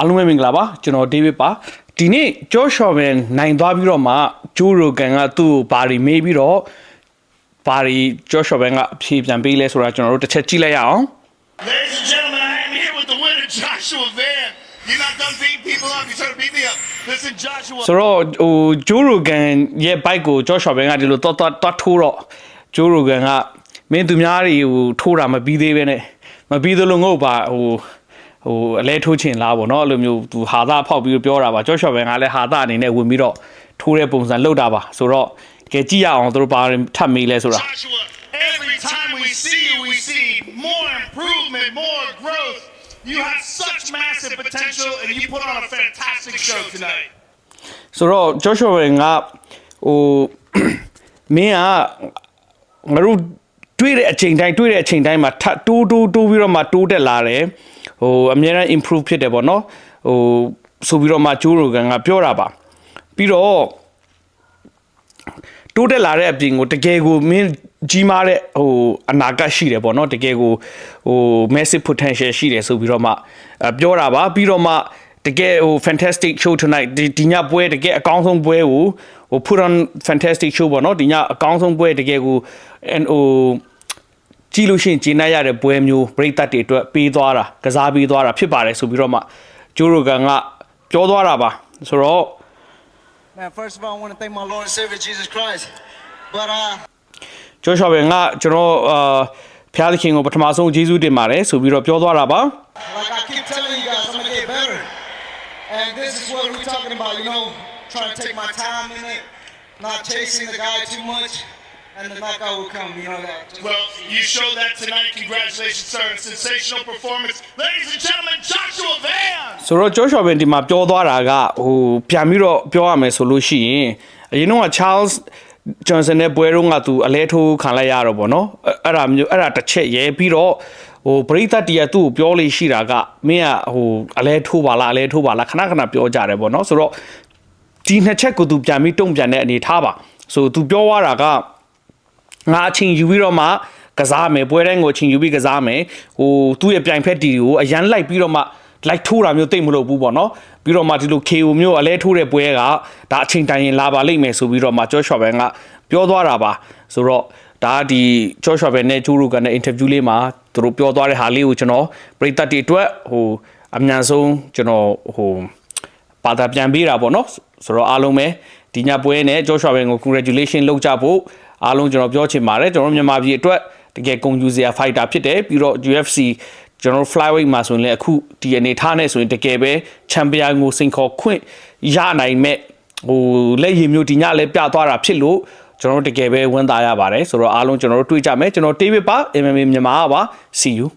အားလုံးပဲမင်္ဂလာပါကျွန်တော်ဒေးဗစ်ပါဒီနေ့ဂျော့ရှော့ဘန်နိုင်သွားပြီးတော့မှဂျိုးရိုကန်ကသူ့ကိုဘာတွေမေးပြီးတော့ဘာတွေဂျော့ရှော့ဘန်ကအဖြေပြန်ပေးလဲဆိုတာကျွန်တော်တို့တစ်ချက်ကြည့်လိုက်ရအောင် Ladies and gentlemen, I am here with the winner, Joshua Van. You're not done beating people up. You're trying to beat me up. Listen, Joshua. ဆိုတော့ဟိုဂျိုးရိုကန်ရဲ့ bike ကိုဂျော့ရှော့ဘန်ကဒီလိုတော့တော့တော့ထိုးတော့ဂျိုးရိုကန်ကမင်းသူများတွေဟိုထိုးတာမပြီးသေးပဲနဲ့မပြီးသလိုငုတ်ပါဟို ဟိုအလဲထိုးချင်လားဗောနော်အဲ့လိုမျိုးသူဟာသားဖောက်ပြီးပြောတာပါဂျော့ရှော့ဘန်ကလည်းဟာသားအနေနဲ့ဝင်ပြီးတော့ထိုးတဲ့ပုံစံလောက်တာပါဆိုတော့ကဲကြည့်ရအောင်သူတို့ဘာထပ်မေးလဲဆိုတာ Joshua, every time we see you, we see more improvement, more growth. You have such massive potential, and you put on a fantastic show tonight. ဆိုတော့ Joshua ကဟိုမင်းကငါတို့ တွေ့တဲ့အချိန်တိုင်းတွေ့တဲ့အချိန်တိုင်းမှာထပ်တိုးတိုးတိုးပြီးတော့မှတိုးတက်လာတယ်ဟိုအများအား improve ဖြစ်တယ်ပေါ့နော်ဟိုဆိုပြီးတော့မှဂျိုးရိုကန်ကပြောတာပါပြီးတော့တိုးတက်လာတဲ့အပြင်ကိုတကယ်ကိုမင်းကြီးမားတဲ့ဟိုအနာဂတ်ရှိတယ်ပေါ့နော်တကယ်ကိုဟို massive potential ရှိတယ်ဆိုပြီးတော့မှအဲပြောတာပါပြီးတော့မှတကယ်ဟို fantastic show tonight ဒီဒီညပွဲတကယ်အကောင်းဆုံးပွဲကိုဟို put on fantastic show ပေါ့နော်ဒီညအကောင်းဆုံးပွဲတကယ်ကိုဟို ကြည့်လို့ရှိရင်ဂျင်းနိုင်ရတဲ့ပွဲမျိုးပရိသတ်တွေအတွက်ပေးသွားတာကစားပေးသွားတာဖြစ်ပါတယ်ဆိုပြီးတော့မှဂျိုးရိုကန်ကပြောသွားတာပါဆိုတော့ Man, first of all, I want to thank my Lord and Savior Jesus Christ. But uh, ကျော်ချော်ပင်ကကျွန်တော်အာဖျားသခင်ကိုပထမဆုံးယေရှုတင်ပါတယ်ဆိုပြီးတော့ပြောသွားတာပါ like I keep telling you guys, I'm gonna get better. And this is what we're talking about, you know, trying to take my time in it, not chasing the guy too much, and the knockout will come. You know that. Just- Well, you showed that tonight. Congratulations, sir. Sensational performance. Ladies and gentlemen, Joshua Van. ဆိုတော့ကျော်ချော်ပင်ဒီမှာပြောသွားတာကဟိုပြန်ပြီးတော့ပြောရမယ်ဆိုလို့ရှိရင်အရင်တော့ Charles Johnson နဲ့ပွဲတော့ကသူအလဲထိုးခံလိုက်ရတော့ဗောနော်အဲ့အဲ့ဒါမျိုးအဲ့ဒါတစ်ချက်ရဲပြီးတော့ဟိုပရိသတ်တီးကသူ့ကိုပြောလို့ရှိတာကမင်းကဟိုအလဲထိုးပါလားအလဲထိုးပါလားခဏခဏပြောကြတယ်ဗောနော်ဆိုတော့ဒီနှစ်ချက်ကိုသူပြန်ပြီးတုံ့ပြန်တဲ့အနေထားပါဆိုသူပြောသွားတာက ငါအချိန်ယူပြီးတော့မှကစားမယ်ပွဲတိုင်းကိုအချိန်ယူပြီးကစားမယ်ဟိုသူ့ရဲ့ပြိုင်ဖက်တီကိုအရန်လိုက်ပြီးတော့မှလိုက်ထိုးတာမျိုးတိတ်မလို့ဘူးပေါ့နော်ပြီးတော့မှဒီလို KO မျိုးအလဲထိုးတဲ့ပွဲကဒါအချိန်တိုင်ရင်လာပါလိမ့်မယ်ဆိုပြီးတော့မှကျော်ရှော့ဘန်ကပြောသွားတာပါဆိုတော့ဒါကဒီကျော်ရှော့ဘန်နဲ့ဂျူရူကန်နဲ့အင်တာဗျူးလေးမှာသူတို့ပြောသွားတဲ့ဟာလေးကိုကျွန်တော်ပရိသတ်တွေအတွက်ဟိုအမြန်ဆုံးကျွန်တော်ဟိုပါတာပြန်ပေးတာပေါ့နော်ဆိုတော့အားလုံးပဲဒီညပွဲနဲ့ဂျော့ရှွာဘန်ကို congratulation လုပ်ကြဖို့ အားလုံးကျွန်တော်ပြောချင်ပါတယ်ကျွန်တော်မြန်မာပြည်အတွက်တကယ်ဂုဏ်ယူစရာ fighter ဖြစ်တယ်ပြီးတော့ UFC ကျွန်တော် flyweight မှာဆိုရင်လည်းအခုဒီအနေထားနဲ့ဆိုရင်တကယ်ပဲ champion ကိုစိန်ခေါ်ခွင့်ရနိုင်မဲ့ဟိုလက်ရည်မျိုးဒီညလည်းပြသွားတာဖြစ်လို့ကျွန်တော်တို့တကယ်ပဲဝမ်းသာရပါတယ်ဆိုတော့အားလုံးကျွန်တော်တို့တွေ့ကြမယ်ကျွန်တော် David ပါ MMA မြန်မာပါ see you